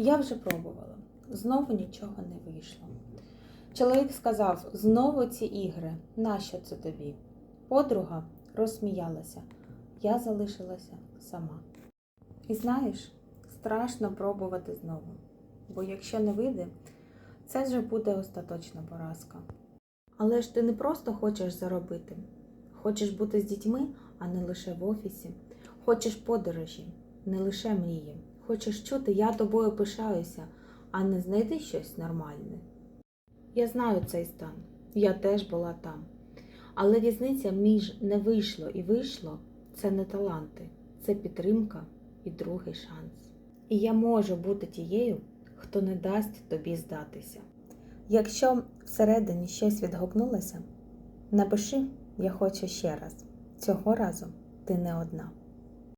Я вже пробувала, знову нічого не вийшло. Чоловік сказав: знову ці ігри, нащо це тобі? Подруга розсміялася, я залишилася сама. І знаєш, страшно пробувати знову, бо якщо не вийде, це вже буде остаточна поразка. Але ж ти не просто хочеш заробити, хочеш бути з дітьми, а не лише в офісі. Хочеш подорожі, не лише мрії. Хочеш чути, я тобою пишаюся, а не знайди щось нормальне. Я знаю цей стан, я теж була там. Але різниця між не вийшло і вийшло це не таланти, це підтримка і другий шанс. І я можу бути тією, хто не дасть тобі здатися. Якщо всередині щось відгукнулося, напиши, я хочу ще раз. Цього разу ти не одна.